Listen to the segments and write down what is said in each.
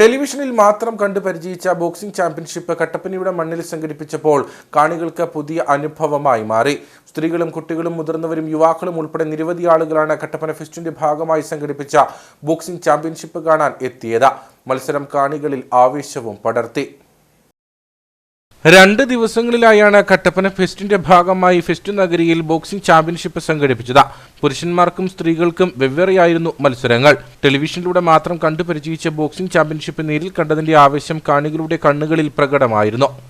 ടെലിവിഷനിൽ മാത്രം കണ്ടു പരിചയിച്ച ബോക്സിംഗ് ചാമ്പ്യൻഷിപ്പ് കട്ടപ്പനയുടെ മണ്ണിൽ സംഘടിപ്പിച്ചപ്പോൾ കാണികൾക്ക് പുതിയ അനുഭവമായി മാറി. സ്ത്രീകളും കുട്ടികളും മുതിർന്നവരും യുവാക്കളും ഉൾപ്പെടെ നിരവധി ആളുകളാണ് കട്ടപ്പന ഫെസ്റ്റിന്റെ ഭാഗമായി സംഘടിപ്പിച്ച ബോക്സിംഗ് ചാമ്പ്യൻഷിപ്പ് കാണാൻ എത്തിയത്. മത്സരം കാണികളിൽ ആവേശവും പടർത്തി. രണ്ട് ദിവസങ്ങളിലായാണ് കട്ടപ്പന ഫെസ്റ്റിന്റെ ഭാഗമായി ഫെസ്റ്റ് നഗരിയിൽ ബോക്സിംഗ് ചാമ്പ്യൻഷിപ്പ് സംഘടിപ്പിച്ചത്. പുരുഷന്മാർക്കും സ്ത്രീകൾക്കും വെവ്വേറെയായിരുന്നു മത്സരങ്ങൾ. ടെലിവിഷനിലൂടെ മാത്രം കണ്ടു പരിചയിച്ച ബോക്സിംഗ് ചാമ്പ്യൻഷിപ്പ് നേരിൽ കണ്ടതിന്റെ ആവേശം കാണികളുടെ കണ്ണുകളിൽ പ്രകടമായിരുന്നു.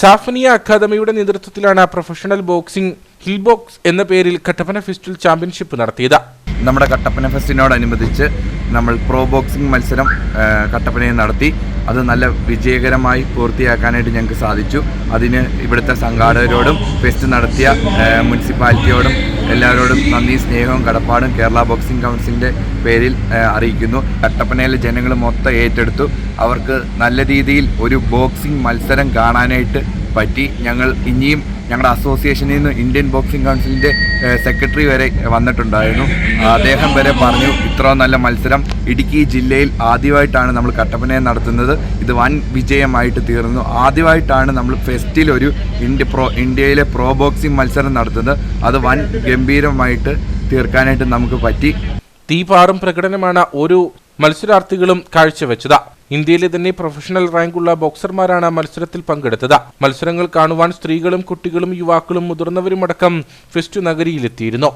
സാഫനിയ അക്കാദമിയുടെ നേതൃത്വത്തിലാണ് പ്രൊഫഷണൽ ബോക്സിംഗ് ഹിൽ ബോക്സ് എന്ന പേരിൽ കട്ടപ്പന ഫെസ്റ്റിൽ ചാമ്പ്യൻഷിപ്പ് നടത്തിയത്. നമ്മുടെ കട്ടപ്പന ഫെസ്റ്റിനോടനുബന്ധിച്ച് നമ്മൾ പ്രോ ബോക്സിംഗ് മത്സരം കട്ടപ്പനയിൽ നടത്തി. അത് നല്ല വിജയകരമായി പൂർത്തിയാക്കാനായിട്ട് ഞങ്ങൾക്ക് സാധിച്ചു. അതിന് ഇവിടുത്തെ സംഘാടകരോടും ഫെസ്റ്റ് നടത്തിയ മുനിസിപ്പാലിറ്റിയോടും എല്ലാവരോടും നന്ദി സ്നേഹവും കടപ്പാടും കേരള ബോക്സിംഗ് കൗൺസിലിന്റെ പേരിൽ അറിയിക്കുന്നു. കട്ടപ്പനയിലെ ജനങ്ങൾ മൊത്തം ഏറ്റെടുത്തു. അവർക്ക് നല്ല രീതിയിൽ ഒരു ബോക്സിംഗ് മത്സരം കാണാനായിട്ട് പറ്റി. ഞങ്ങൾ ഇനിയും ഞങ്ങളുടെ അസോസിയേഷനിൽ നിന്ന് ഇന്ത്യൻ ബോക്സിംഗ് കൗൺസിലിന്റെ സെക്രട്ടറി വരെ വന്നിട്ടുണ്ടായിരുന്നു. അദ്ദേഹം വരെ പറഞ്ഞു ഇത്ര നല്ല മത്സരം ഇടുക്കി ജില്ലയിൽ ആദ്യമായിട്ടാണ് നമ്മൾ കട്ടപ്പനയെ നടത്തുന്നത്. ഇത് വൻ വിജയമായിട്ട് തീർന്നു. ആദ്യമായിട്ടാണ് നമ്മൾ ഫെസ്റ്റിൽ ഒരു ഇന്ത്യ പ്രോ ഇന്ത്യയിലെ പ്രോ ബോക്സിംഗ് മത്സരം നടത്തുന്നത്. അത് വൻ ഗംഭീരമായിട്ട് തീർക്കാനായിട്ട് നമുക്ക് പറ്റി. തീപാറും പ്രകടനമാണ് ഓരോ മത്സരാർത്ഥികളും കാഴ്ചവെച്ചത്. ഇന്ത്യയിലെ തന്നെ പ്രൊഫഷണൽ റാങ്കുള്ള ബോക്സർമാരാണ് മത്സരത്തിൽ പങ്കെടുത്തത്. മത്സരങ്ങൾ കാണുവാൻ സ്ത്രീകളും കുട്ടികളും യുവാക്കളും മുതിർന്നവരുമടക്കം ഫെസ്റ്റ് നഗരിയിലെത്തിയിരുന്നു.